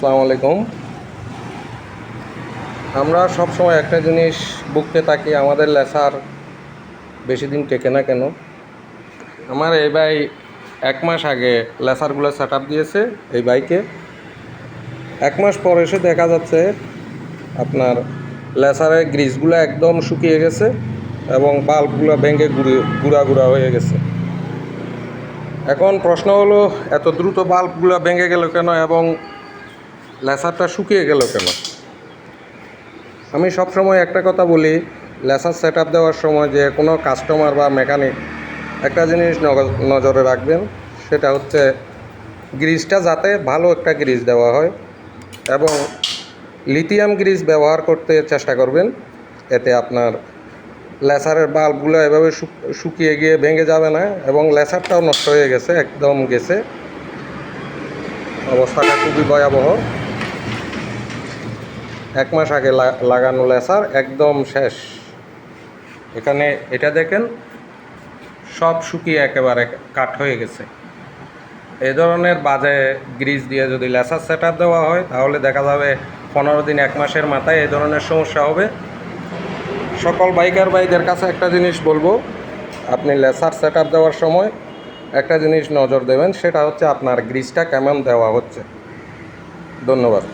আসসালামু আলাইকুম। আমরা সব সময় একটা জিনিস বুকতে থাকি, আমাদের লেসার বেশি দিন টেকে না কেন? আমার এই ভাই এক মাস আগে লেসারগুলো সেট দিয়েছে, এই বাইকে এক মাস পর এসে দেখা যাচ্ছে আপনার লেসারের গ্রিসগুলো একদম শুকিয়ে গেছে এবং বাল্বগুলো ভেঙে গুড়ি, গুঁড়া গুঁড়া হয়ে গেছে। এখন প্রশ্ন হলো, এত দ্রুত বাল্বগুলো ভেঙে গেল কেন এবং লেসারটা শুকিয়ে গেল কেন? আমি সবসময় একটা কথা বলি, লেসার সেট আপ দেওয়ার সময় যে কোনো কাস্টমার বা মেকানিক একটা জিনিস নজরে রাখবেন, সেটা হচ্ছে গ্রিজটা যাতে ভালো একটা গ্রিজ দেওয়া হয় এবং লিথিয়াম গ্রিজ ব্যবহার করতে চেষ্টা করবেন, এতে আপনার লেসারের বাল্বগুলো এভাবে শুকিয়ে গিয়ে ভেঙে যাবে না এবং লেসারটাও নষ্ট হয়ে গেছে, একদম গেছে। অবস্থাটা খুবই ভয়াবহ। এক মাস আগে লাগানো লেসার একদম শেষ। এখানে এটা দেখেন, সব শুকিয়ে একেবারে কাট হয়ে গেছে। এই ধরনের বাজে গ্রিজ দিয়ে যদি লেসার সেট দেওয়া হয়, তাহলে দেখা যাবে পনেরো দিন, এক মাসের মাথায় এই ধরনের সমস্যা হবে। সকল বাইকার ভাইদের কাছে একটা জিনিস বলব, আপনি লেসার সেট দেওয়ার সময় একটা জিনিস নজর দেবেন, সেটা হচ্ছে আপনার গ্রিজটা কেমন দেওয়া হচ্ছে। ধন্যবাদ।